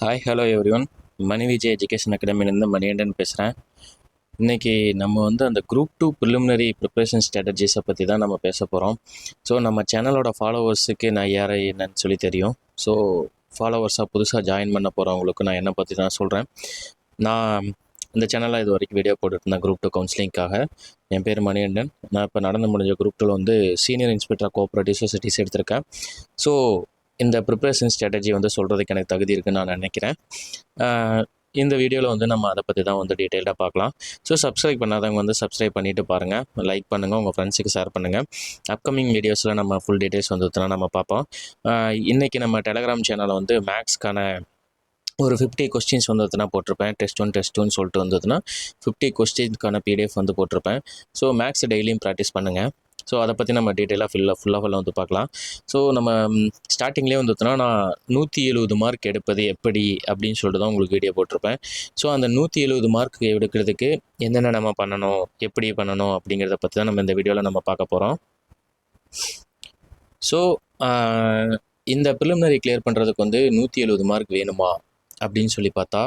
Hi hello everyone Mani Vijay education அகாடமிலேருந்து Maniyandan பேசுகிறேன் இன்றைக்கி நம்ம வந்து அந்த குரூப் டூ ப்ரிலிமினரி ப்ரிப்ரேஷன் ஸ்ட்ராட்டஜிஸை பற்றி தான் நம்ம பேச போகிறோம் ஸோ நம்ம சேனலோட ஃபாலோவர்ஸுக்கு நான் யார் என்னன்னு சொல்லி தெரியும். ஸோ ஃபாலோவர்ஸாக புதுசாக ஜாயின் பண்ண போகிறவங்களுக்கு நான் என்னை பற்றி தான் சொல்கிறேன் நான் இந்த சேனலில் இது வரைக்கும் வீடியோ போட்டுருந்தேன் குரூப் டூ கவுன்சிலிங்காக என் பேர் மணிகண்டன். நான் இப்போ நடந்து முடிஞ்ச குரூப் டூவில் வந்து சீனியர் இன்ஸ்பெக்டர் கோஆப்ரேட்டிவ் சொசைட்டிஸ் எடுத்திருக்கேன். ஸோ இந்த ப்ரிப்ரேஷன் ஸ்ட்ராட்டஜி வந்து சொல்கிறதுக்கு எனக்கு தகுதி இருக்குன்னு நான் நினைக்கிறேன். இந்த வீடியோவில் வந்து நம்ம அதை பற்றி தான் வந்து டீட்டெயில்டாக பார்க்கலாம். ஸோ சப்ஸ்கிரைப் பண்ணாதவங்க வந்து சப்ஸ்கிரைப் பண்ணிவிட்டு பாருங்கள் லைக் பண்ணுங்கள் உங்கள் ஃப்ரெண்ட்ஸுக்கு ஷேர் பண்ணுங்கள் அப்கமிங் வீடியோஸில் நம்ம ஃபுல் டீட்டெயில்ஸ் வந்துச்சுன்னா நம்ம பார்ப்போம். இன்றைக்கி நம்ம டெலகிராம் சேனலில் வந்து மேக்ஸ்க்கான ஒரு ஃபிஃப்டி கொஸ்டின்ஸ் வந்ததுன்னா போட்டிருப்பேன். டெஸ்ட் ஒன் டெஸ்ட் டூன்னு சொல்லிட்டு வந்ததுன்னா ஃபிஃப்டி கொஸ்டின்ஸ்க்கான பிடிஎஃப் வந்து போட்டிருப்பேன். ஸோ மேக்ஸ் டெய்லியும் ப்ராக்டிஸ் பண்ணுங்கள் ஸோ அதை பற்றி நம்ம டீட்டெயிலாக ஃபுல்லாக ஃபுல்லாக ஃபுல்லாக வந்து பார்க்கலாம். ஸோ நம்ம ஸ்டார்டிங்லேயே வந்து நான் நூற்றி எழுபது மார்க் எடுப்பது எப்படி அப்படின்னு சொல்லிட்டு தான் உங்களுக்கு வீடியோ போட்டிருப்பேன். ஸோ அந்த நூற்றி எழுபது மார்க் எடுக்கிறதுக்கு என்னென்ன நம்ம பண்ணணும் எப்படி பண்ணணும் அப்படிங்கிறத பற்றி தான் நம்ம இந்த வீடியோவில் நம்ம பார்க்க போகிறோம் ஸோ இந்த ப்ரிலிமினரி கிளியர் பண்ணுறதுக்கு வந்து நூற்றி எழுபது மார்க் வேணுமா அப்படின்னு சொல்லி பார்த்தா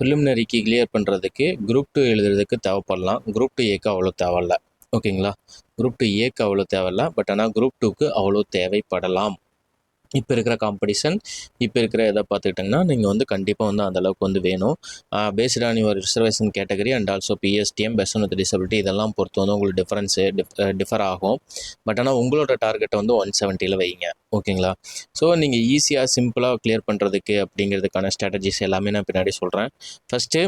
ப்ரிலிமினரிக்கு கிளியர் பண்ணுறதுக்கு குரூப் டூ எழுதுறதுக்கு தேவைப்படலாம். குரூப் டூ ஏக்கு அவ்வளோ தேவையில்ல. ஓகேங்களா குரூப் டூ ஏக்கு அவ்வளோ தேவையில்ல பட் ஆனால் குரூப் டூக்கு அவ்வளோ தேவைப்படலாம். இப்போ இருக்கிற காம்படிஷன் இப்போ இருக்கிற இதை பார்த்துக்கிட்டிங்கன்னா நீங்கள் வந்து கண்டிப்பாக வந்து அந்த அளவுக்கு வந்து வேணும். Based on your reservation category and also PSTM best with disability இதெல்லாம் பொறுத்து வந்து உங்களுக்கு டிஃப்ரென்ஸு டிஃபர் ஆகும். பட் ஆனால் உங்களோட டார்கெட்டை வந்து ஒன் செவன்ட்டியில் வைங்க ஓகேங்களா? ஸோ நீங்கள் ஈஸியாக சிம்பிளாக கிளியர் பண்ணுறதுக்கு அப்படிங்கிறதுக்கான ஸ்ட்ராட்டஜிஸ் எல்லாமே நான் பின்னாடி சொல்கிறேன் ஃபஸ்ட்டு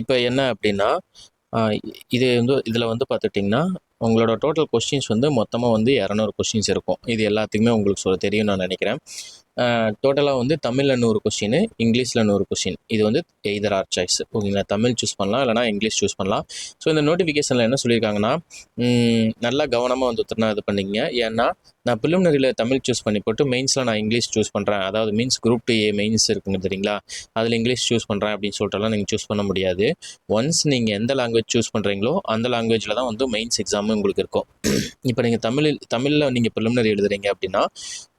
இப்போ என்ன அப்படின்னா இது வந்து இதில் வந்து பார்த்துட்டிங்கன்னா உங்களோட டோட்டல் கொஸ்டின்ஸ் வந்து மொத்தமாக வந்து இரநூறு கொஸ்டின்ஸ் இருக்கும். இது எல்லாத்துக்குமே உங்களுக்கு சொல்ல தெரியும் நான் நினைக்கிறேன். டோட்டலாக வந்து தமிழில் நூறு கொஷின் இங்கிலீஷில் நூறு கொஷின் இது வந்து எய்தர் ஆர் சாய்ஸ் ஓகேங்களா? தமிழ் சூஸ் பண்ணலாம் இல்லைனா இங்கிலீஷ் சூஸ் பண்ணலாம். ஸோ இந்த நோட்டிஃபிகேஷனில் என்ன சொல்லியிருக்காங்கன்னா நல்லா கவனமாக வந்து ஒருத்தர் இது பண்ணிக்கங்க. ஏன்னா நான் பிலிமினரியில் தமிழ் சூஸ் பண்ணி போட்டு மெயின்ஸில் நான் இங்கிலீஷ் சூஸ் பண்ணுறேன் அதாவது means group two A mains இருக்குங்க தெரியுங்களா? அதில் இங்கிலீஷ் சூஸ் பண்ணுறேன் அப்படின்னு சொல்லிட்டுலாம் நீங்கள் சூஸ் பண்ண முடியாது. ஒன்ஸ் நீங்கள் எந்த லாங்குவேஜ் சூஸ் பண்ணுறீங்களோ அந்த லாங்குவேஜில் தான் வந்து மெயின்ஸ் எக்ஸாமும் உங்களுக்கு இருக்கும். இப்போ நீங்கள் தமிழில் தமிழில் நீங்கள் பிலிமினரி எழுதுறீங்க அப்படின்னா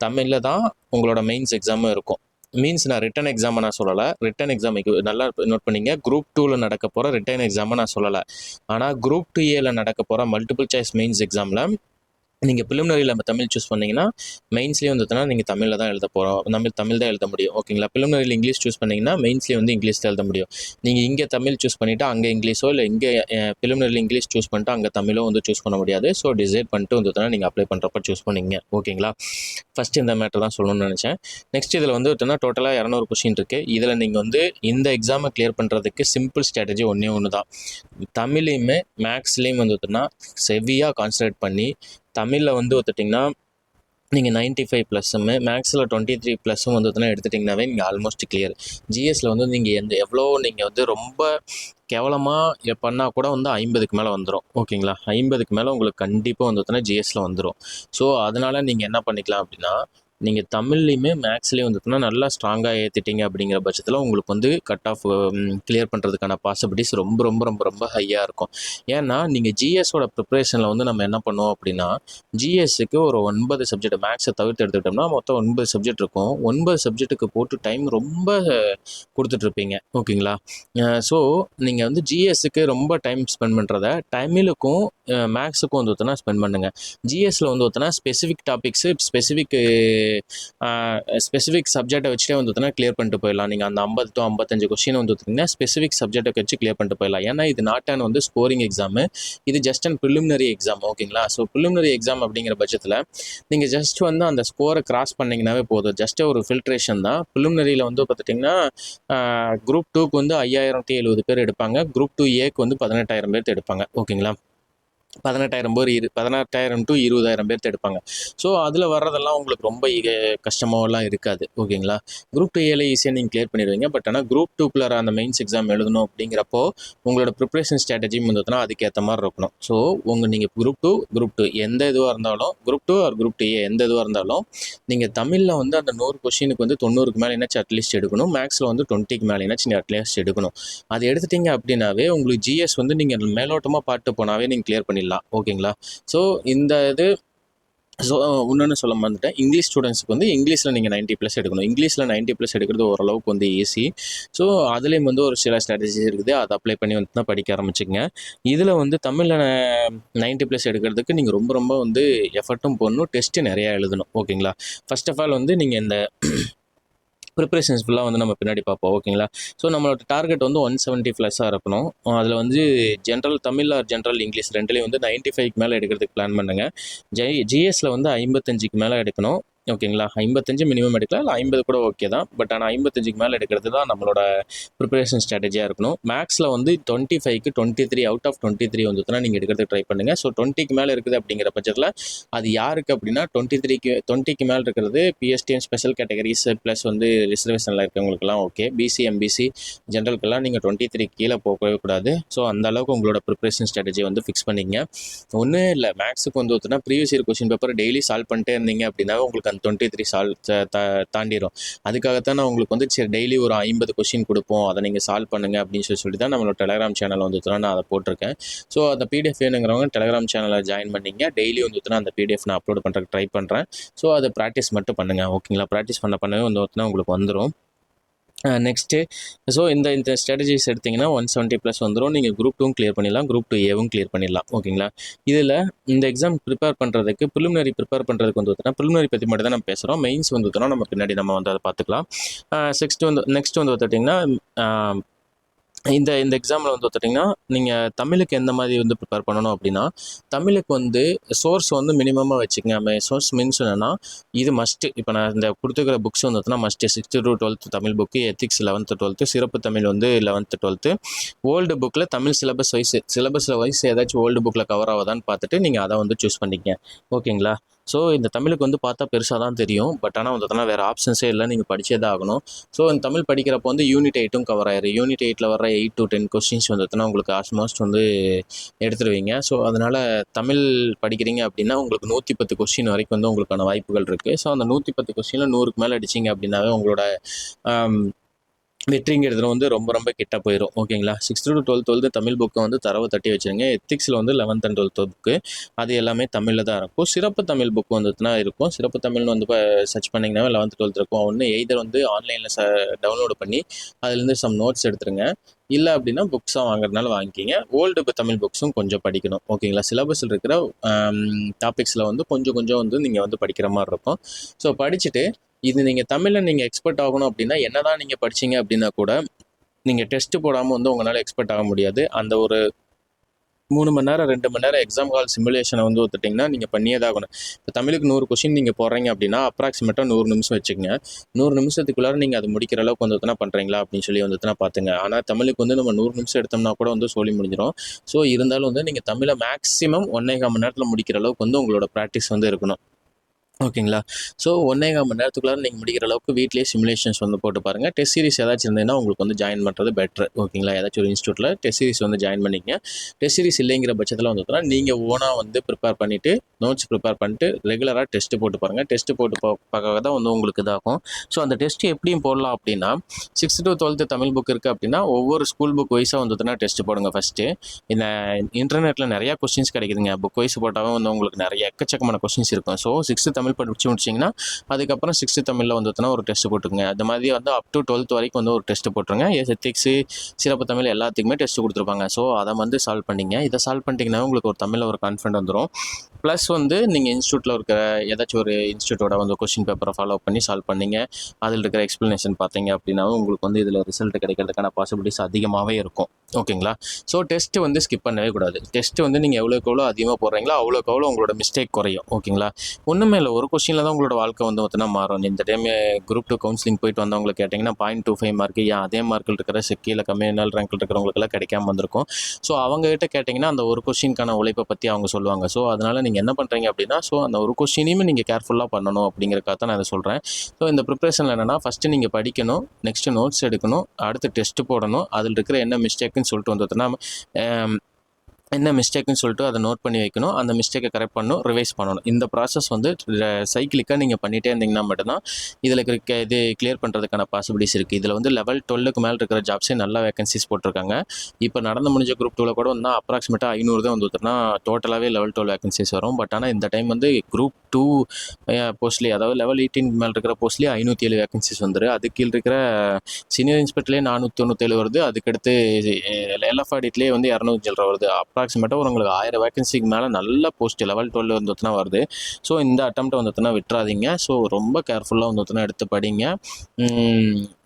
தமிழில் தான் உங்களோட மெயின்ஸ் எக்ஸாமும் இருக்கும். மீன்ஸ் நான் ரிட்டன் எக்ஸாமை நான் சொல்லலை. ரிட்டன் எக்ஸாம் நல்லா நோட் பண்ணிங்க. குரூப் டூவில் நடக்க போகிற ரிட்டன் எக்ஸாமை நான் சொல்லலை. ஆனால் குரூப் டூ ஏல நடக்க போகிற மல்டிபிள் சாய்ஸ் மெயின்ஸ் எக்ஸாமில் நீங்கள் ப்ரிலிமினரியில் தமிழ் சூஸ் பண்ணிங்கன்னா மெயின்ஸ்லேயே வந்துட்டுனா நீங்கள் தமிழில் தான் எழுத போகிறோம் தமிழ் தமிழ் தான் எழுத முடியும். ஓகேங்களா பிலிமினரியில் இங்கிலீஷ் சூஸ் பண்ணிங்கன்னா மெயின்ஸ்லேயே வந்து இங்கிலீஷ் தான் எழுத முடியும். நீங்கள் இங்கே தமிழ் சூஸ் பண்ணிவிட்டு அங்கே இங்கிலீஷோ இல்லை இங்கே பிலிமினரியில் இங்கிலீஷ் சூஸ் பண்ணிட்டு அங்கே தமிழோ வந்து சூஸ் பண்ண முடியாது. ஸோ டிசைட் பண்ணிட்டு வந்துட்டுனா நீங்கள் அப்ளை பண்ணுறப்ப சூஸ் பண்ணிங்க. ஓகேங்களா ஃபஸ்ட் இந்த மேட்டர் தான் சொல்லணும்னு நினச்சேன். நெக்ஸ்ட் இதில் வந்து டோட்டலாக இரநூறு கொஷின் இருக்குது இதில் நீங்கள் வந்து இந்த எக்ஸாமை கிளியர் பண்ணுறதுக்கு சிம்பிள் ஸ்ட்ராட்டஜி ஒன்றே ஒன்று தான் தமிழையுமே மேக்ஸ்லேயும் வந்துட்டுனா செவியாக கான்சன்ட்ரேட் பண்ணி தமிழில் வந்து ஒத்துட்டிங்கன்னா நீங்கள் நைன்ட்டி ஃபைவ் ப்ளஸ்ஸுமே மேக்ஸில் டுவெண்ட்டி த்ரீ ப்ளஸ்ஸும் வந்து எடுத்துட்டிங்கனாவே நீங்கள் ஆல்மோஸ்ட் கிளியர் ஜிஎஸ்சில் வந்து நீங்கள் எந்த எவ்வளோ நீங்கள் வந்து ரொம்ப கேவலமாக பண்ணால் கூட வந்து ஐம்பதுக்கு மேலே வந்துடும் ஓகேங்களா? ஐம்பதுக்கு மேலே உங்களுக்கு கண்டிப்பாக வந்து ஜிஎஸ்சில் வந்துடும் ஸோ அதனால் நீங்கள் என்ன பண்ணிக்கலாம் அப்படின்னா நீங்கள் தமிழ்லையுமே மேக்ஸ்லேயும் வந்துட்டுனா நல்லா ஸ்ட்ராங்காக ஏற்றிட்டீங்க அப்படிங்கிற பட்சத்தில் உங்களுக்கு வந்து கட் ஆஃப் கிளியர் பண்ணுறதுக்கான பாசிபிலிட்டிஸ் ரொம்ப ரொம்ப ரொம்ப ரொம்ப ஹையாக இருக்கும். ஏன்னா நீங்கள் ஜிஎஸோட ப்ரிப்பரேஷனில் வந்து நம்ம என்ன பண்ணுவோம் அப்படின்னா ஜிஎஸ்க்கு ஒரு ஒன்பது சப்ஜெக்ட் மேக்ஸை தவிர்த்து எடுத்துக்கிட்டோம்னா மொத்தம் ஒன்பது சப்ஜெக்ட் இருக்கும். ஒன்பது சப்ஜெக்ட்டுக்கு போட்டு டைம் ரொம்ப கொடுத்துட்ருப்பீங்க ஓகேங்களா ஸோ நீங்கள் வந்து ஜிஎஸ்க்கு ரொம்ப டைம் ஸ்பெண்ட் பண்ணுறத தமிழுக்கும் மேக்ஸுக்கும் வந்து ஒருத்தனா ஸ்பெண்ட் பண்ணுங்கள் ஜிஎஸில் வந்து ஒருத்தனா ஸ்பெசிஃபிக் டாபிக்ஸு ஸ்பெசிஃபிக் ஸ்பெசிஃபிக் சப்ஜெக்டை வச்சுட்டே வந்து க்ளியர் கிளியர் பண்ணிட்டு போயிடலாம். நீங்கள் அந்த ஐம்பது டு ஐம்பத்தஞ்சு கொஸ்டின் வந்து பார்த்தீங்கன்னா ஸ்பெசிஃபிக் சப்ஜெக்டை வச்சு கிளியர் பண்ணிட்டு போயிடலாம். ஏன்னா இது நாட் அண்ட் வந்து ஸ்கோரிங் எக்ஸாமு இது ஜஸ்ட் அண்ட் ப்ரிலிமினரி எக்ஸாம் ஓகேங்களா? ஸோ ப்ரிலிமினரி எக்ஸாம் அப்படிங்கிற பட்சத்தில் நீங்கள் ஜஸ்ட் வந்து அந்த ஸ்கோரை கிராஸ் பண்ணிங்கனாவே போதும். ஜஸ்ட் ஒரு ஃபில்ட்ரேஷன் தான். ப்ரிலிமினரியில் வந்து பார்த்துட்டிங்கன்னா குரூப் டூக்கு வந்து ஐயாயிரத்தி எழுபது பேர் எடுப்பாங்க. குரூப் டூ ஏக்கு வந்து பதினெட்டாயிரம் பேர் எடுப்பாங்க. ஓகேங்களா? பதினெட்டாயிரம் பேர் இரு பதினெட்டாயிரம் டு இருபதாயிரம் பேர்த்து எடுப்பாங்க. ஸோ அதில் வர்றதெல்லாம் உங்களுக்கு ரொம்ப கஷ்டமாகலாம் இருக்காது. ஓகேங்களா? குரூப் டூ ஏழை ஈஸியாக நீங்கள் கிளியர் பண்ணிடுவீங்க. பட் ஆனால் குரூப் டூக்குள்ள அந்த மெயின்ஸ் எக்ஸாம் எழுதணும் அப்படிங்கிறப்போ உங்களோட ப்ரிப்ரேஷன் ஸ்ட்ராட்டஜி வந்துட்டுனா அதுக்கேற்ற மாதிரி இருக்கணும். ஸோ உங்கள் நீங்கள் குரூப் டூ குரூப் டூ எந்த இதுவாக இருந்தாலும் group two or group two A எந்த இதுவாக இருந்தாலும் நீங்கள் தமிழில் வந்து அந்த நூறு கொஷினுக்கு வந்து தொண்ணூறுக்கு மேலே என்னாச்சும் அட்லீஸ்ட் எடுக்கணும். மேக்ஸில் வந்து டுவெண்ட்டிக்கு மேலே என்னாச்சு நீங்கள் அட்லீஸ்ட் எடுக்கணும். அது எடுத்துட்டீங்க அப்படின்னாவே உங்களுக்கு ஜிஎஸ் வந்து நீங்கள் மேலோட்டமாக பாட்டு போனாவே நீங்கள் கிளியர் பண்ணிடலாம். ஓகேங்களா? ஸோ இந்த இது ஸோ இன்னொன்று சொல்ல மறந்துட்டேன். இங்கிலீஷ் ஸ்டூடெண்ட்ஸுக்கு வந்து இங்கிலீஷில் நீங்கள் 90 ப்ளஸ் எடுக்கணும். இங்கிலீஷில் 90 ப்ளஸ் எடுக்கிறது ஓரளவுக்கு வந்து ஈஸி ஸோ அதுலேயும் வந்து ஒரு சில ஸ்ட்ராட்டஜிஸ் இருக்குது. அதை அப்ளை பண்ணி வந்து தான் படிக்க ஆரம்பிச்சுங்க இதில் வந்து தமிழில் 90 ப்ளஸ் எடுக்கிறதுக்கு நீங்கள் ரொம்ப ரொம்ப வந்து எஃபர்ட்டும் போடணும். டெஸ்ட்டு நிறையா எழுதணும். ஓகேங்களா? ஃபர்ஸ்ட் ஆஃப் ஆல் வந்து நீங்கள் இந்த ப்ரிப்பரேஷன்ஸ் ஃபுல்லாக வந்து நம்ம பின்னாடி பார்ப்போம் ஓகேங்களா ஸோ நம்மளோட டார்கெட் வந்து ஒன் செவன்ட்டி ப்ளஸ்ஸாக இருக்கணும். அதில் வந்து general Tamil or general English ரெண்டுலேயும் வந்து 95 ஃபைவ்க்கு மேலே எடுக்கிறதுக்கு பிளான் பண்ணுங்கள் ஜெய் ஜிஎஸ்சில் வந்து ஐம்பத்தஞ்சுக்கு மேலே எடுக்கணும். ஓகேங்களா? ஐம்பத்தஞ்சு மினிமம் எடுக்கலாம் இல்லை ஐம்பது கூட ஓகே தான். பட் ஆனால் ஐம்பத்தஞ்சுக்கு மேலே எடுக்கிறது தான் நம்மளோட ப்ரிப்பரேஷன் ஸ்ட்ராட்டஜியாக இருக்கணும். மேக்ஸில் வந்து டுவெண்ட்டி ஃபைவ்க்கு twenty three out of twenty three வந்துச்சுன்னா நீங்கள் எடுக்கிறதுக்கு ட்ரை பண்ணுங்கள் ஸோ டுவெண்ட்டிக்கு மேலே இருக்குது அப்படிங்கிற பட்சத்தில் அது யாருக்கு அப்படின்னா டுவெண்ட்டி த்ரீக்கு டுவெண்ட்டிக்கு மேலே இருக்கிறது பிஎஸ்டிஎம் ஸ்பெஷல் கேட்டகரிஸ் ப்ளஸ் வந்து ரிசர்வேஷனில் இருக்கிறவங்களுக்குலாம் ஓகே பிசி எம்பிசி ஜென்ரலுக்கெல்லாம் நீங்கள் டுவெண்ட்டி த்ரீ கீழே போகவே கூடாது. ஸோ அந்த அளவுக்கு உங்களோட ப்ரிப்பரேஷன் ஸ்ட்ராட்டஜி வந்து ஃபிக்ஸ் பண்ணிங்க. ஒன்றும் இல்லை மேக்ஸுக்கு வந்து ஒருத்தனா previous year question paper daily solve பண்ணிட்டே இருந்தீங்க அப்படின்னா உங்களுக்கு அந்த டுவெண்ட்டி த்ரீ சால்வ் தாண்டிடும் அதுக்காகத்தான் நான் உங்களுக்கு வந்து சரி டெய்லி ஒரு ஐம்பது கொஸ்டின் கொடுப்போம். அதை நீங்கள் சால்வ் பண்ணுங்க அப்படின்னு சொல்லி சொல்லி தான் நம்மளோட டெலகிராம் சேனல் வந்து நான் அதை போட்டிருக்கேன். ஸோ அந்த பிடிஎஃப் வேணுங்கிறவங்க டெலகிராம் சேனலில் ஜாயின் பண்ணிங்க. டெய்லி வந்து அந்த பிடிஎஃப் நான் அப்லோட் பண்ணுறதுக்கு ட்ரை பண்ணுறேன் ஸோ அதை ப்ராக்டிஸ் மட்டும் பண்ணுங்கள் ஓகேங்களா ப்ராக்டிஸ் பண்ண பண்ணவே வந்து உங்களுக்கு வந்துடும் நெக்ஸ்ட்டு ஸோ இந்த இந்த ஸ்ட்ராட்டஜிஸ் எடுத்திங்கன்னா ஒன் செவன்ட்டி ப்ளஸ் வந்துடும் நீங்கள் குரூப் டூவும் கிளியர் பண்ணிடலாம். குரூப் டூ ஏவும் கிளியர் பண்ணிடலாம். ஓகேங்களா இதில் இந்த எக்ஸாம் ப்ரிப்பேர் பண்ணுறதுக்கு ப்ரிலிமினரி ப்ரிப்பேர் பண்ணுறதுக்கு வந்து பார்த்தீங்கன்னா ப்ரிலிமினரி பற்றி மட்டும் தான் நம்ம பேசுகிறோம் மெயின்ஸ் வந்து பார்த்தோன்னா நம்ம பின்னாடி நம்ம வந்து அதை பார்த்துக்கலாம். நெக்ஸ்ட் வந்து நெக்ஸ்ட் வந்து பார்த்துட்டிங்கன்னா இந்த இந்த எக்ஸாமில் வந்து பார்த்துட்டிங்கன்னா நீங்கள் தமிழுக்கு எந்த மாதிரி வந்து ப்ரிப்பேர் பண்ணணும் அப்படின்னா தமிழுக்கு வந்து சோர்ஸ் வந்து மினிமமாக வச்சுக்கோங்க. சோர்ஸ் மீன்ஸ் என்னென்னா இது மஸ்ட்டு இப்போ நான் இந்த கொடுத்துருக்கிற புக்ஸ் வந்து பார்த்தீங்கன்னா must sixth to twelfth Tamil book ethics eleventh twelfth சிறப்பு தமிழ் வந்து லெவன்த்து டுவெல்த்து ஓல்டு புக்கில் தமிழ் சிலபஸ் வைஸ் சிலபஸில் வைஸ் ஏதாச்சும் ஓல்டு புக்கில் கவர் ஆகுதான்னு பார்த்துட்டு நீங்கள் அதை வந்து சூஸ் பண்ணிக்கங்க. ஓகேங்களா ஸோ இந்த தமிழுக்கு வந்து பார்த்தா பெருசாக தான் தெரியும். பட் ஆனால் வந்து அதெல்லாம் வேறு ஆப்ஷன்ஸே இல்லை. நீங்கள் படித்தே தான் ஆகணும். ஸோ இந்த தமிழ் படிக்கிறப்போ வந்து யூனிட் எயிட்டும் கவர் ஆயிரும் யூனிட் எயிட்டில் வர எயிட் டு டென் கொஸ்டின்ஸ் வந்ததுன்னா உங்களுக்கு ஆல்மோஸ்ட் வந்து எடுத்துருவீங்க. ஸோ அதனால் தமிழ் படிக்கிறீங்க அப்படின்னா உங்களுக்கு நூற்றி பத்து கொஸ்டின் வரைக்கும் வந்து உங்களுக்கான வாய்ப்புகள் இருக்குது ஸோ அந்த நூற்றி பத்து கொஸ்டினில் நூறுக்கு மேலே அடிச்சிங்க அப்படின்னாவே உங்களோட வெற்றிங்கிறதுல வந்து ரொம்ப ரொம்ப கிட்ட போயிடும் ஓகேங்களா? சிக்ஸ்த்து டு டுவெல்த் வந்து தமிழ் புக்கை வந்து தரவு தட்டி வச்சுருங்க. எத்திக்ஸில் வந்து லெவன்த் அண்ட் டுவெல்த் புக்கு அது எல்லாமே தமிழில் தான் இருக்கும். சிறப்பு தமிழ் புக் வந்துட்டுனா இருக்கும். சிறப்பு தமிழ்னு வந்து இப்போ சர்ச் பண்ணிங்கன்னா லெவன்த் டுவெல்த் இருக்கும். ஒன்று எய்தர் வந்து ஆன்லைனில் ச டவுன்லோடு பண்ணி அதுலேருந்து சம் நோட்ஸ் எடுத்துருங்க. இல்லை அப்படின்னா புக்ஸாக வாங்குறதுனால வாங்கிக்கிங்க. ஓல்டு தமிழ் புக்ஸும் கொஞ்சம் படிக்கணும். ஓகேங்களா? சிலபஸில் இருக்கிற டாபிக்ஸில் வந்து கொஞ்சம் கொஞ்சம் வந்து நீங்கள் வந்து படிக்கிற மாதிரி இருக்கும். ஸோ படிச்சுட்டு இது நீங்கள் தமிழில் நீங்கள் எக்ஸ்பர்ட் ஆகணும் அப்படின்னா என்னதான் நீங்கள் படிச்சீங்க அப்படின்னா கூட நீங்கள் டெஸ்ட் போடாமல் வந்து உங்களால் எக்ஸ்பர்ட் ஆக முடியாது. அந்த ஒரு மூணு மணி நேரம் ரெண்டு மணி நேரம் எக்ஸாம் ஹால் சிமுலேஷனை வந்து ஒத்துட்டிங்கன்னா நீங்கள் பண்ணியே தான் ஆகணும் இப்போ தமிழுக்கு நூறு கொஷின் நீங்கள் போடுறீங்க அப்படின்னா அப்ராக்சிமேட்டாக நூறு நிமிஷம் வச்சுக்கோங்க. நூறு நிமிஷத்துக்குள்ளார நீங்கள் அது முடிக்கிற அளவுக்கு வந்து பண்ணுறீங்களா அப்படின்னு சொல்லி வந்துட்டுனா பார்த்துங்க ஆனால் தமிழுக்கு வந்து நம்ம நூறு நிமிஷம் எடுத்தோம்னா கூட வந்து சொல்லி முடிஞ்சிடும். ஸோ இருந்தாலும் வந்து நீங்கள் தமிழை மேக்ஸிமம் ஒன்னேகால் மணி நேரத்தில் முடிக்கிற அளவுக்கு வந்து உங்களோட ப்ராக்டிஸ் வந்து இருக்கணும். ஓகேங்களா? ஸோ ஒன்னேகால் மணி நேரத்துக்குள்ளார நீங்கள் முடிக்கிற அளவுக்கு வீட்லேயே சிமுலேஷன்ஸ் வந்து போட்டு பாருங்கள் டெஸ்ட் சீரிஸ் ஏதாச்சும் இருந்ததுன்னா உங்களுக்கு வந்து ஜாயின் பண்ணுறது பெட்ரு ஓகேங்களா? ஏதாச்சும் ஒரு இன்ஸ்டியூட்டில் டெஸ்ட் சீரிஸ் வந்து ஜாயின் பண்ணிக்கங்க. டெஸ்ட் சீரிஸ் இல்லைங்கிற பட்சத்தில் வந்துட்டுனா நீங்கள் ஓனாக வந்து ப்ரிப்பேர் பண்ணிவிட்டு நோட்ஸ் ப்ரிப்பேர் பண்ணிட்டு ரெகுலராக டெஸ்ட்டு போட்டு பாருங்கள் டெஸ்ட்டு போட்டு பார்க்க தான் வந்து உங்களுக்கு இதாகும். ஸோ அந்த டெஸ்ட்டு எப்படியும் போடலாம் அப்படின்னா sixth to twelfth Tamil book இருக்குது அப்படின்னா ஒவ்வொரு ஸ்கூல் புக் வைஸாக வந்துட்டுனா டெஸ்ட் போடுங்க ஃபஸ்ட்டு இந்த இன்டர்நெட்டில் நிறையா கொஸ்டின்ஸ் கிடைக்குதுங்க. புக் வைஸ் போட்டாவே வந்து உங்களுக்கு நிறைய எக்கச்சக்கமான கொஸ்டின்ஸ் இருக்கும். ஸோ சிக்ஸ்த்து தமிழ் படிச்சு முடிச்சிங்கன்னா அதுக்கப்புறம் சிக்ஸ்த்து தமிழில் வந்துட்டுனா ஒரு டெஸ்ட் போட்டுருங்க அது மாதிரி வந்து அப் டு டுவெல்த் வரைக்கும் வந்து ஒரு டெஸ்ட் போட்டுருங்க. எத்திக்ஸு சிறப்பு தமிழ் எல்லாத்துக்குமே டெஸ்ட் கொடுத்துருப்பாங்க. ஸோ அதை வந்து சால்வ் பண்ணிங்க. இதை சால்வ் பண்ணிட்டீங்கன்னா உங்களுக்கு ஒரு தமிழில் ஒரு கான்ஃபிடென்ட் வந்துடும் ப்ளஸ் வந்து நீங்கள் இன்ஸ்டியூட்டில் இருக்கிற ஏதாச்சும் ஒரு இன்ஸ்டியூட்டோட வந்து கொஸ்டின் பேப்பரை ஃபாலோ பண்ணி சால்வ் பண்ணீங்க. அதில் இருக்கிற எக்ஸ்ப்ளனேஷன் பார்த்தீங்க அப்படின்னா உங்களுக்கு வந்து இதில் ரிசல்ட் கிடைக்கிறதுக்கான பாசிபிலிட்டிஸ் அதிகமாகவே இருக்கும். ஓகேங்களா ஸோ டெஸ்ட் வந்து ஸ்கிப் பண்ணவே கூடாது. டெஸ்ட் வந்து நீங்கள் எவ்வளோக்கு எவ்வளோ அதிகமாக போடுறீங்களோ அவ்வளோக்கு எவ்வளோ உங்களோட மிஸ்டேக் குறையும். ஓகேங்களா ஒன்றுமே இல்லை. ஒரு கொஸ்டினில் தான் உங்களோட வாழ்க்கை வந்து பார்த்தீங்கன்னா மாறும். இந்த டைம் குரூப் டூ கவுன்சிலிங் போயிட்டு வந்தவங்களுக்கு கேட்டிங்கன்னா பாயிண்ட் டூ ஃபைவ் மார்க் ஏன் அதே மார்க்கில் இருக்கிற செ- கீழே கம்மியான ரேங்கில் இருக்கிறவங்களுக்கெல்லாம் கிடைக்காம வந்திருக்கும். ஸோ அவங்ககிட்ட கேட்டிங்கன்னா அந்த ஒரு கொஸ்டினுக்கான உழைப்பை பற்றி அவங்க சொல்லுவாங்க. ஸோ அதனால் நீங்கள் என்ன பண்ணுறீங்க அப்படின்னா ஸோ அந்த ஒரு கொஸ்டினையுமே நீங்கள் கேர்ஃபுல்லாக பண்ணணும் அப்படிங்கிறக்காக தான் நான் இதை சொல்கிறேன் ஸோ இந்த ப்ரிப்ரேஷனில் என்னென்னா ஃபஸ்ட்டு நீங்கள் படிக்கணும் நெக்ஸ்ட்டு நோட்ஸ் எடுக்கணும் அடுத்து டெஸ்ட் போடணும் அதில் இருக்கிற என்ன மிஸ்டேக்குன்னு சொல்லிட்டு வந்ததுன்னா என்ன மிஸ்டேக்னு சொல்லிட்டு அதை நோட் பண்ணி வைக்கணும். அந்த மிஸ்டேக்கை கரெக்ட் பண்ணணும் ரிவைஸ் பண்ணணும். இந்த ப்ராசஸ் வந்து சைக்கிளிக்காக நீங்கள் பண்ணிகிட்டே இருந்தீங்கன்னா மட்டும்தான் இதில் இருக்க இது கிளியர் பண்ணுறதுக்கான பாசிபிலிட்டிஸ் இருக்குது இதில் வந்து லெவல் டுவெல்லுக்கு மேலே இருக்கிற ஜாப்ஸே நல்ல வேகன்சிஸ் போட்டிருக்காங்க. இப்போ நடந்து முடிஞ்ச குரூப் டூவில் கூட வந்து அப்ராக்சிமேட்டாக ஐநூறு தான் வந்துட்டுனா டோட்டலாகவே லெவல் டுவெல் வேகன்சிஸ் வரும். பட் ஆனால் இந்த டைம் வந்து குரூப் டூ போஸ்ட்லேயே அதாவது லெவல் எயிட்டீன் மேலே இருக்கிற போஸ்ட்லேயே ஐநூற்றி ஏழு வேகன்சிஸ் வந்துரு. அது கீழே இருக்கிற சீனியர் இன்ஸ்பெக்டர்லேயே நானூற்றி தொண்ணூற்றேழு வருது. அதுக்கடுத்து எல்எஃப் ஆடிட்லேயே வந்து இரநூத்தி வருது. வருது அப்ராக்சிமேட்டாக உங்களுக்கு ஆயிரம் வேகன்சிக்கு மேலே நல்ல போஸ்ட் லெவல் டுவெல் வந்துட்டுனா வருது. ஸோ இந்த அட்டம்ப்ட் வந்துட்டுனா விட்டுறாதீங்க. ஸோ ரொம்ப கேர்ஃபுல்லாக வந்துட்டுனா எடுத்து படிங்க.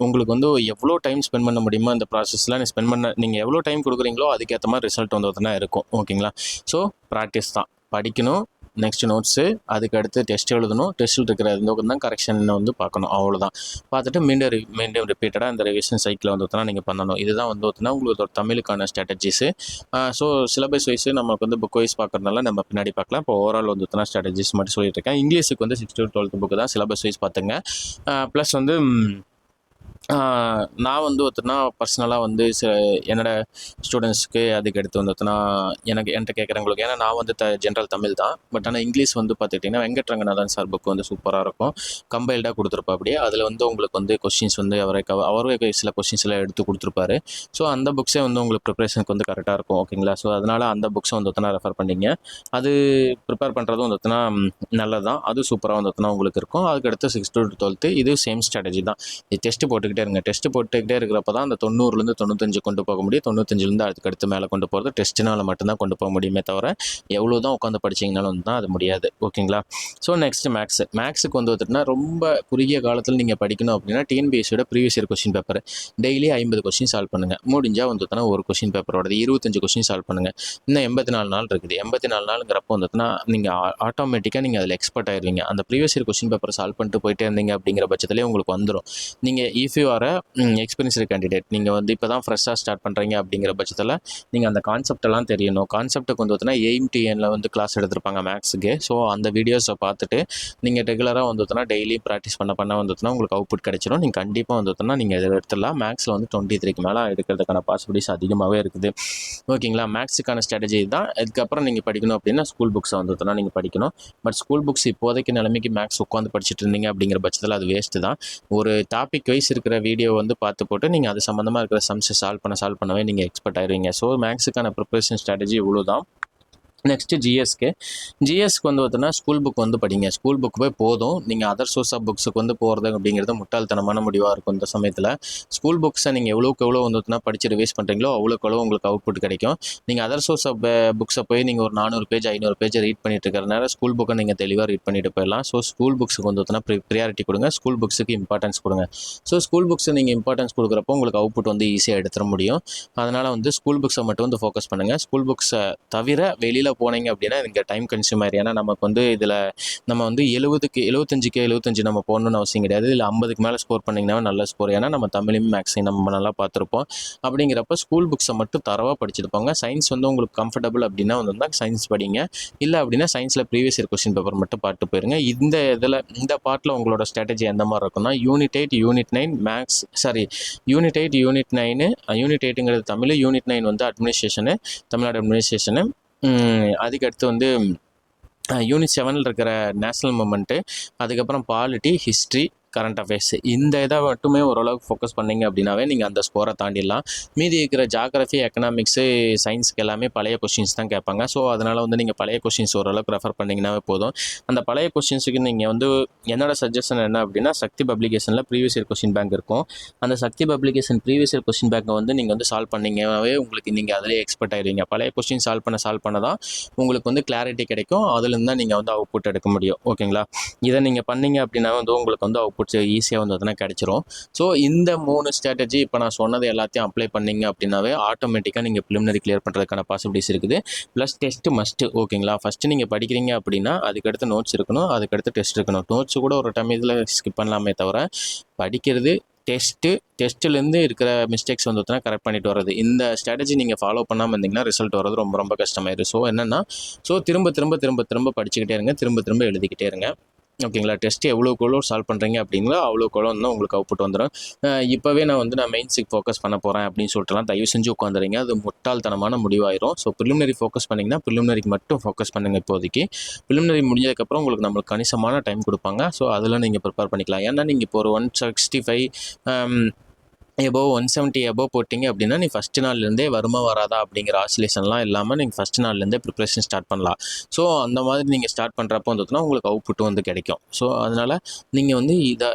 உங்களுக்கு வந்து எவ்வளோ டைம் ஸ்பெண்ட் பண்ண முடியுமோ இந்த ப்ராசஸில் நீ ஸ்பெண்ட் பண்ண நீங்கள் எவ்வளோ டைம் கொடுக்குறீங்களோ அதுக்கேற்ற மாதிரி ரிசல்ட் வந்துட்டுனா இருக்கும். ஓகேங்களா ஸோ ப்ராக்டிஸ் தான். படிக்கணும். நெக்ஸ்ட் நோட்ஸு அதுக்கு அடுத்து டெஸ்ட் எழுதணும். டெஸ்ட்டில் இருக்கிற இந்த தான் கரெக்ஷன் வந்து பார்க்கணும். அவ்வளோதான் பார்த்துட்டு மீண்டும் ரி- மீண்டும் ரிப்பீட்டடாக இந்த ரிவிஷன் சைக்கிளை வந்து நீங்கள் பண்ணணும். இதுதான் வந்து பார்த்தீங்கன்னா உங்களுக்கு ஒரு தமிழுக்கான ஸ்ட்ராட்டஜிஸு ஸோ சிலபஸ் வைஸு நமக்கு வந்து புக் வைஸ் பார்க்கறதுனால நம்ம பின்னாடி பார்க்கலாம். இப்போ ஓவரால் வந்து பார்த்தீங்கன்னா ஸ்ட்ராட்டஜிஸ் மட்டும் சொல்லிட்டு இருக்கேன். இங்கிலீஷுக்கு வந்து சிக்ஸ் டு டுவெல்த் புக்கு தான் சிலபஸ் வைஸ் பார்த்துங்க. ப்ளஸ் வந்து நான் வந்து ஒருத்தனா பர்சனலாக வந்து சில என்னோட ஸ்டூடெண்ட்ஸ்க்கு அதுக்கு அடுத்து வந்து ஒருத்தனா எனக்கு என்கிட்ட கேட்குறவங்களுக்கு ஏன்னா நான் வந்து த ஜென்ரல் தமிழ் தான். பட் ஆனால் இங்கிலீஷ் வந்து பார்த்துக்கிட்டிங்கன்னா வெங்கட்ரங்கநாதன் சார் புக் வந்து சூப்பராக இருக்கும். கம்பைல்டாக கொடுத்துருப்பா அப்படியே. அதில் வந்து உங்களுக்கு வந்து கொஷின்ஸ் வந்து அவரை கவ அவரே சில கொஷின்ஸ் எல்லாம் எடுத்து கொடுத்துருப்பாரு. ஸோ அந்த புக்ஸே வந்து உங்களுக்கு ப்ரிப்பரேஷனுக்கு வந்து கரெக்டாக இருக்கும் ஓகேங்களா ஸோ அதனால் அந்த புக்ஸை வந்து ஒருத்தனா ரெஃபர் பண்ணிங்க. அது ப்ரிப்பேர் பண்ணுறதும் வந்து ஒருத்தனா நல்லது தான் அது சூப்பராக வந்து ஒருத்தனா உங்களுக்கு இருக்கும். அதுக்கடுத்து சிக்ஸ் டு டுவெல்த்து இது சேம் ஸ்ட்ராட்டஜி தான். இது டெஸ்ட் போட்டுக்கிட்டு இருங்க. டெஸ்ட் போட்டுக்கிட்டே இருக்கிறப்ப தான் அந்த தொண்ணூறுலேருந்து தொண்ணூத்தஞ்சு கொண்டு போக முடியும். தொண்ணூத்தஞ்சுலேருந்து அதுக்கு அடுத்து மேலே கொண்டு போகிறது டெஸ்ட்னால மட்டும்தான் கொண்டு போக முடியுமே தவிர எவ்வளோ தான் உட்காந்து படிச்சிங்கனாலும் வந்து தான் அது முடியாது. ஓகேங்களா ஸோ நெக்ஸ்ட் மேக்ஸ் மேக்ஸுக்கு வந்து வந்துட்டுனா ரொம்ப குறுகிய காலத்தில் நீங்கள் படிக்கணும் அப்படின்னா டிஎன்பிஎஸ்சியோட previous year question paper daily ஐம்பது கொஸ்டின் சால்வ் பண்ணுங்கள் முடிஞ்சால் வந்துட்டுனா ஒரு கொஸ்டின் பேப்பரோடது இருபத்தஞ்சு கொஸ்டின் சால்வ் பண்ணுங்கள் இன்னும் எண்பத்தி நாலு நாள் இருக்குது. எண்பத்தி நாலு நாளுங்கிறப்போ வந்துட்டுனா நீங்கள் ஆட்டோமேட்டிக்காக நீங்கள் அதில் எக்ஸ்பர்ட் ஆயிருவீங்க. அந்த previous year question paper solve பண்ணிட்டு போயிட்டே இருந்தீங்க அப்படிங்கிற பட்சத்துலேயே உங்களுக்கு வந்துடும் நீங்கள் இஃப் யூ வர எக்ஸ்பீரியன்ஸ்டு கேண்டிடேட் நீங்கள் வந்து இப்போ தான் ஃப்ரெஷ்ஷாக ஸ்டார்ட் பண்ணுறீங்க அப்படிங்கிற பட்சத்தில் நீங்கள் அந்த கான்செப்டெல்லாம் தெரியணும். கான்செப்ட்டுக்கு வந்து பார்த்தீங்கன்னா எய்ம் டிஎனில் வந்து கிளாஸ் எடுத்திருப்பாங்க மேக்ஸுக்கு ஸோ அந்த வீடியோஸை பார்த்துட்டு நீங்கள் ரெகுலராக வந்து டெய்லியும் ப்ராக்டிஸ் பண்ண பண்ண வந்து உங்களுக்கு அவுட்புட் கிடைச்சிடும் நீங்கள் கண்டிப்பாக வந்து நீங்கள் இதில் எடுத்துடலாம். மேக்ஸில் வந்து டுவெண்ட்டி த்ரீக்கு மேலே எடுக்கிறதுக்கான பாசிபிலிட்டிஸ் அதிகமாகவே இருக்குது. ஓகேங்களா மேக்ஸுக்கான ஸ்ட்ராட்டஜி தான் இதுக்கப்புறம் நீங்கள் படிக்கணும் அப்படின்னா ஸ்கூல் புக்ஸை வந்து நீங்கள் படிக்கணும். பட் ஸ்கூல் புக்ஸ் இப்போதைக்கு நிலைமைக்கு மேக்ஸ் உட்காந்து படிச்சுட்டு இருந்தீங்க அப்படிங்கிற பட்சத்தில் அது வேஸ்ட்டு தான். ஒரு டாபிக் வைஸ் இருக்கிற வீடியோ வந்து பார்த்து போட்டு நீங்கள் அது சம்மந்தமாக இருக்கிற சம்ஸை சால்வ் பண்ண சால்வ் பண்ணவே நீங்கள் எக்ஸ்பர்ட் ஆயிருவீங்க. ஸோ மேக்ஸுக்கான ப்ரிப்பரேஷன் ஸ்ட்ராட்டஜி இவ்வளோ தான் நெக்ஸ்ட்டு ஜிஎஸ்க்கு ஜிஎஸ்க்கு வந்து பார்த்தோன்னா ஸ்கூல் புக் வந்து படிங்க. ஸ்கூல் புக் போய் போதும். நீங்கள் அதர் சோர்ஸ் ஆஃப் புக்ஸுக்கு வந்து போகிறது அப்படிங்கிறது முட்டாள்தனமான முடிவாக இருக்கும் இந்த சமயத்தில். ஸ்கூல் புக்ஸை நீங்கள் எவ்வளோக்கு எவ்வளோ வந்து பார்த்தீங்கன்னா படித்து ரிவைஸ் பண்ணுறீங்களோ அவ்வளோக்கு எவ்வளோ உங்களுக்கு அவுட்புட் கிடைக்கும். நீங்கள் அதர் சோர்ஸ் ஆஃப் புக்ஸை போய் நீங்கள் ஒரு நானூறு பேஜ் ஐநூறு பேஜ் ரீட் பண்ணிட்டு இருக்கிறனால ஸ்கூல் புக்கை நீங்கள் தெளிவாக ரீட் பண்ணிட்டு போயிடலாம். ஸோ ஸ்கூல் புக்ஸுக்கு வந்து பார்த்தீங்கன்னா ப்ரியாரிட்டி கொடுங்க. ஸ்கூல் புக்ஸுக்கு இம்பார்ட்டன்ஸ் கொடுங்க. ஸோ ஸ்கூல் புக்ஸை நீங்கள் இம்பார்ட்டன்ஸ் கொடுக்குறப்போ உங்களுக்கு அவுட்புட் வந்து ஈஸியாக எடுத்துட முடியும். அதனால் வந்து ஸ்கூல் புக்ஸை மட்டும் வந்து ஃபோக்கஸ் பண்ணுங்கள் ஸ்கூல் புக்ஸை தவிர வெளியில் போனீங்க அப்படின்னா இங்கே டைம் கன்சியூமர் ஏன்னா நமக்கு வந்து இதில் நம்ம வந்து எழுபதுக்கு எழுபத்தஞ்சுக்கு எழுபத்தஞ்சு நம்ம போகணும்னு அவசியம் கிடையாது. இல்லை ஐம்பதுக்கு மேலே ஸ்கோர் பண்ணிங்கன்னா நல்ல ஸ்கோர் ஏன்னா நம்ம தமிழையும் மேக்ஸையும் நம்ம நல்லா பார்த்துருப்போம். அப்படிங்கிறப்ப ஸ்கூல் புக்ஸை மட்டும் தரவாக படிச்சுட்டு போங்க சயின்ஸ் வந்து உங்களுக்கு கம்ஃபர்டபுள் அப்படின்னா வந்து சயின்ஸ் படிங்க. இல்லை அப்படின்னா சயின்ஸில் ப்ரீவியஸ் இயர் கொஸ்டின் பேப்பர் மட்டும் பார்த்து போயிருங்க. இந்த இதில் இந்த பார்ட்டில் உங்களோட ஸ்ட்ராட்டஜி எந்த மாதிரி இருக்கும்னா unit eight unit nine maths sorry unit eight unit nine unit எயிட்டுங்கிறது Tamil unit nine வந்து அட்மினிஸ்ட்ரேஷனு தமிழ்நாடு அட்மினிஸ்ட்ரேஷனு அதுக்கடுத்து வந்து யூனிட் செவனில் இருக்கிற நேஷ்னல் மூமெண்ட்டு அதுக்கப்புறம் பாலிட்டி ஹிஸ்ட்ரி கரண்ட் அஃபேர்ஸ் இந்த இதை மட்டுமே ஓரளவுக்கு ஃபோக்கஸ் பண்ணிங்க அப்படின்னாவே நீங்கள் அந்த ஸ்கோரை தாண்டிடலாம். மீதி இருக்கிற ஜாகிரஃபி எக்கனாமிக்ஸு சயின்ஸ்க்கு எல்லாமே பழைய கொஷின்ஸ் தான் கேட்பாங்க. ஸோ அதனால் வந்து நீங்கள் பழைய கொஷின்ஸ் ஓரளவுக்கு ரெஃபர் பண்ணிங்கன்னாவே போதும். அந்த பழைய கொஷின்ஸுக்கு நீங்கள் வந்து என்னோட சஜஷன் என்ன அப்படின்னா சக்தி பப்ளிகேஷனில் ப்ரீவியஸ் இயர் கொஷின் பேங்க் இருக்கும். அந்த Sakthi publication previous year question பேங்கை வந்து நீங்கள் வந்து சால்வ் பண்ணீங்கனாவே உங்களுக்கு நீங்கள் அதிலே எக்ஸ்பர்ட் ஆயிடுவீங்க பழைய கொஷின் சால்வ் பண்ண சால்வ் பண்ண தான் உங்களுக்கு வந்து கிளாரிட்டி கிடைக்கும். அதுலேருந்து தான் நீங்கள் வந்து அவுட்புட் எடுக்க முடியும். ஓகேங்களா இதை நீங்கள் பண்ணீங்க அப்படின்னா வந்து உங்களுக்கு வந்து அவுட்புட்ஸ் ஈஸியாக வந்து அதனால் கிடைச்சிரும். ஸோ இந்த மூணு ஸ்ட்ராட்டஜி இப்போ நான் சொன்னது எல்லாத்தையும் அப்ளை பண்ணிங்க அப்படின்னாவே ஆட்டோமேட்டிக்காக நீங்கள் ப்ரிலிமினரி கிளியர் பண்ணுறதுக்கான பாசிபிலிட்டிஸ் இருக்குது. ப்ளஸ் டெஸ்ட்டு மஸ்ட்டு ஓகேங்களா ஃபஸ்ட்டு நீங்கள் படிக்கிறீங்க அப்படின்னா அதுக்கடுத்து நோட்ஸ் இருக்கணும் அதுக்கடுத்து டெஸ்ட் இருக்கணும். நோட்ஸ் கூட ஒரு டைம் இதில் ஸ்கிப் பண்ணலாமே தவிர படிக்கிறது டெஸ்ட்டு டெஸ்ட்டுலேருந்து இருக்கிற மிஸ்டேக்ஸ் வந்து கரெக்ட் பண்ணிட்டு வர்றது. இந்த ஸ்ட்ராட்டஜி நீங்கள் ஃபாலோ பண்ணாமல் இருந்தீங்கன்னா ரிசல்ட் வர்றது ரொம்ப ரொம்ப கஷ்டமாயிடும் ஸோ என்னென்னா ஸோ திரும்ப திரும்ப திரும்ப திரும்ப படிச்சுக்கிட்டே இருங்க திரும்ப திரும்ப எழுதிக்கிட்டே இருங்க. ஓகேங்களா? டெஸ்ட்டு எவ்வளோ எவ்வளோ சால்வ் பண்ணுறீங்க அப்படிங்களோ? அவ்வளோ எவ்வளோ வந்து உங்களுக்கு அவுட்புட் வந்துடும் இப்போவே நான் வந்து நான் மெயின்ஸுக்கு ஃபோக்கஸ் பண்ண போகிறேன் அப்படின்னு சொல்லிட்டுலாம் தயவு செஞ்சு உட்காந்துறீங்க அது முட்டாள்தனமான முடிவாயிரும். ஸோ ப்ரிலிமினரி ஃபோக்கஸ் பண்ணிங்கன்னா ப்ரிலிமினரிக்கு மட்டும் ஃபோக்கஸ் பண்ணுங்கள் இப்போதைக்கு. ப்ரிலிமினரி முடிஞ்சதுக்கப்புறம் உங்களுக்கு நம்மளுக்கு கணிசமான டைம் கொடுப்பாங்க. ஸோ அதில் நீங்கள் ப்ரிப்பேர் பண்ணிக்கலாம். ஏன்னா நீங்கள் இப்போ ஒரு one sixty five above one seventy above போட்டிங்க அப்படின்னா நீ ஃபஸ்ட்டு நாள்லேருந்தே வருமா வராதா அப்படிங்கிற ஆசிலேஷன்லாம் இல்லாமல் நீங்கள் ஃபஸ்ட் நாள்லேருந்தே ப்ரிப்ரேஷன் ஸ்டார்ட் பண்ணலாம். ஸோ அந்த மாதிரி நீங்கள் ஸ்டார்ட் பண்ணுறப்போ வந்துட்டுனா உங்களுக்கு அவுட்புட்டும் வந்து கிடைக்கும். ஸோ அதனால் நீங்கள் வந்து இதை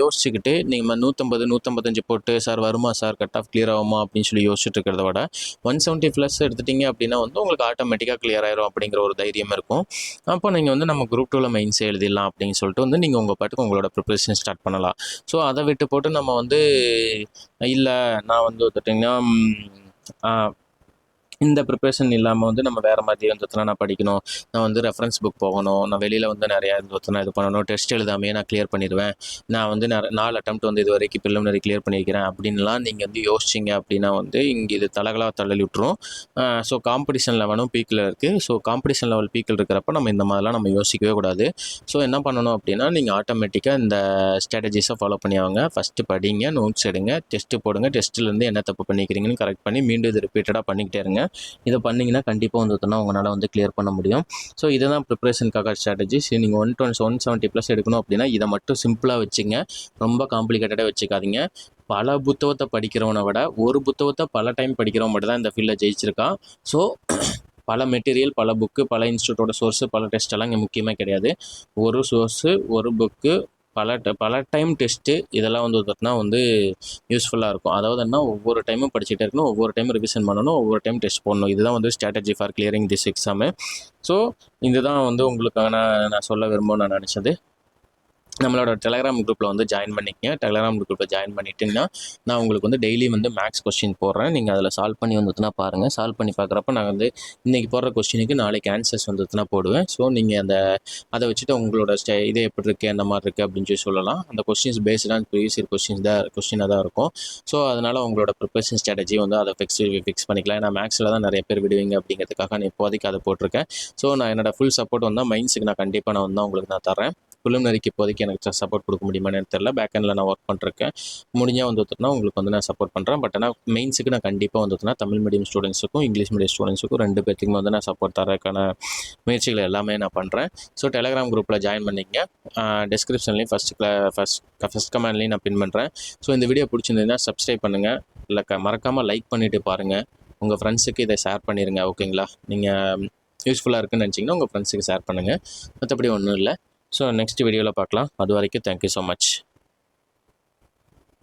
யோசிச்சுக்கிட்டு நீங்கள் நூற்றம்பது நூற்றம்பத்தஞ்சு போட்டு சார் வருமா? சார் கட் ஆஃப் கிளியர் ஆகுமா? அப்படின்னு சொல்லி யோசிச்சுட்டு இருக்கிறத விட ஒன் செவன்ட்டி ப்ளஸ் எடுத்துட்டிங்க அப்படின்னா வந்து உங்களுக்கு ஆட்டோமேட்டிக்காக கிளியர் ஆயிரும் அப்படிங்கிற ஒரு தைரியம் இருக்கும். அப்போ நீங்கள் வந்து நம்ம குரூப் டூவில் மெயின்ஸே எழுதிடலாம் அப்படின்னு சொல்லிட்டு வந்து நீங்கள் உங்கள் பாட்டுக்கு உங்களோட ப்ரிப்ரேஷன் ஸ்டார்ட் பண்ணலாம். ஸோ அதை விட்டு போட்டு நம்ம வந்து இல்லை நான் வந்து பார்த்துட்டிங்கன்னா இந்த ப்ரிப்ரேஷன் இல்லாமல் வந்து நம்ம வேறு மாதிரி வந்துட்டுனா நான் படிக்கணும் நான் வந்து ரெஃபரன்ஸ் புக் போகணும் நான் வெளியில் வந்து நிறையா இருந்துச்சுனா இது பண்ணணும் டெஸ்ட் எழுதாமையே நான் கிளியர் பண்ணிடுவேன். நான் வந்து நிற நாலு அட்டம் வந்து இது வரைக்கும் ப்ரிலிமினரி கிளியர் பண்ணியிருக்கிறேன் அப்படின்லாம் நீங்கள் வந்து யோசிச்சிங்க அப்படின்னா வந்து இங்கே இது தலகலாக தள்ளி விட்டுரும். ஸோ காம்படிஷன் லெவலும் பீக்கில் இருக்குது ஸோ காம்படிஷன் லெவல் பீக்கில் இருக்கிறப்ப நம்ம இந்த மாதிரிலாம் நம்ம யோசிக்கவே கூடாது. ஸோ என்ன பண்ணணும் அப்படின்னா நீங்கள் ஆட்டோமேட்டிக்காக இந்த ஸ்ட்ராட்டஜிஸை ஃபாலோ பண்ணி ஆகுங்க ஃபஸ்ட்டு படிங்க நோட்ஸ் எடுங்க டெஸ்ட்டு போடுங்க. டெஸ்ட்டிலேருந்து என்ன தப்பு பண்ணிக்கிறீங்கன்னு கரெக்ட் பண்ணி மீண்டும் இது ரிப்பீட்டடாக பண்ணிக்கிட்டே இருங்க. இதை பண்ணிங்கன்னா கண்டிப்பாக வந்துட்டுனா உங்களால் வந்து கிளியர் பண்ண முடியும். ஸோ இதுதான் ப்ரிப்ரேஷனுக்காக சரி நீங்கள் one twenty one seventy plus எடுக்கணும் அப்படின்னா இதை மட்டும் சிம்பிளாக வச்சுங்க. ரொம்ப காம்ப்ளிகேட்டடாக வச்சுக்காதீங்க. பல புத்தகத்தை படிக்கிறவனை விட ஒரு புத்தகத்தை பல டைம் படிக்கிறவன் மட்டும் தான் இந்த ஃபீல்டில் ஜெயிச்சிருக்கான். ஸோ பல மெட்டீரியல் பல புக்கு பல இன்ஸ்டியூட்டோட சோர்ஸு பல டெஸ்ட் எல்லாம் இங்கே முக்கியமாக கிடையாது. ஒரு சோர்ஸு ஒரு புக்கு பல பல டைம் டெஸ்ட்டு இதெல்லாம் வந்து பார்த்தீங்கன்னா வந்து யூஸ்ஃபுல்லாக இருக்கும். அதாவது என்ன ஒவ்வொரு டைமும் படிச்சுட்டே இருக்கணும் ஒவ்வொரு டைமும் ரிவிஷன் பண்ணணும் ஒவ்வொரு டைம் டெஸ்ட் போடணும். இதுதான் வந்து strategy for clearing this exam so இதுதான் வந்து உங்களுக்கான நான் சொல்ல விரும்ப நான் நினச்சது. நம்மளோட டெலகிராம் குரூப்பில் வந்து ஜாயின் பண்ணிக்கங்க. டெலகிராம் குரூப்பில் ஜாயின் பண்ணிட்டீங்கன்னா நான் உங்களுக்கு வந்து டெய்லி வந்து மேக்ஸ் கொஸ்டின் போடுறேன். நீங்கள் அதில் சால்வ் பண்ணி வந்துட்டுனா பாருங்கள் சால்வ் பண்ணி பார்க்குறப்ப நான் வந்து இன்றைக்கி போடுற கொஸ்டினுக்கு நாளைக்கு ஆன்சர்ஸ் வந்துட்டுனா போடுவேன். ஸோ நீங்கள் அந்த அதை வச்சுட்டு உங்களோட ஸ்டே இது எப்படி இருக்குது அந்த மாதிரி இருக்குது அப்படின்னு சொல்லி சொல்லலாம். அந்த கொஸ்டின்ஸ் பேஸ்டான ப்ரீவியஸ் இயர் கொஸ்டின்ஸ் தான் கொஸ்டினாக தான் இருக்கும். ஸோ அதனால் உங்களோட ப்ரிப்பரேஷன் ஸ்ட்ராட்டஜி வந்து அதை ஃபிக்ஸ் ஃபிக்ஸ் பண்ணிக்கலாம். ஏன்னா மேக்ஸில் தான் நிறைய பேர் விடுவீங்க அப்படிங்கிறதுக்காக நான் இப்போதைக்கு அதை போட்டிருக்கேன். ஸோ நான் என்னோட ஃபுல் சப்போர்ட் வந்தால் மைண்ட்ஸுக்கு நான் கண்டிப்பாக நான் வந்து உங்களுக்கு நான் தரேன் ப்ரிலிமினரிக்கு இப்போதைக்கு எனக்கு சப்போர்ட் கொடுக்க முடியுமான்னு தெரில பேக்கெண்டில் நான் ஒர்க் பண்ணிருக்கேன் முடிஞ்சால் வந்துட்டுனா உங்களுக்கு வந்து நான் சப்போர்ட் பண்ணுறேன் பட் ஆனால் மெயின்ஸுக்கு நான் கண்டிப்பாக வந்துட்டுனா தமிழ் மீடியம் ஸ்டூடெண்ட்ஸுக்கும் இங்கிலீஷ் மீடியம் ஸ்டூடெண்ட்ஸுக்கும் ரெண்டு பேர்த்துக்குமே வந்து நான் சப்போர்ட் தரக்கான முயற்சிகள் எல்லாமே நான் பண்ணுறேன் ஸோ டெலகிராம் குரூப்பில் ஜாயின் பண்ணிங்க டிஸ்கிரிப்ஷன்லேயும் ஃபஸ்ட் கிளா ஃபஸ்ட் ஃபஸ்ட் கமெண்ட்லேயும் நான் பின் பண்ணுறேன் ஸோ இந்த வீடியோ பிடிச்சிருந்ததுன்னா சப்ஸ்கிரைப் பண்ணுங்கள் இல்லை க மறக்காமல் லைக் பண்ணிவிட்டு பாருங்கள் உங்கள் ஃப்ரெண்ட்ஸுக்கு இதை ஷேர் பண்ணிடுங்க ஓகேங்களா நீங்கள் யூஸ்ஃபுல்லாக இருக்குன்னு நினச்சிங்கன்னா உங்கள் ஃப்ரெண்ட்ஸுக்கு ஷேர் பண்ணுங்கள் மற்றபடி ஒன்றும் இல்லை. ஸோ நெக்ஸ்ட் வீடியோவில் பார்க்கலாம். அது வரைக்கும் தேங்க்யூ ஸோ மச்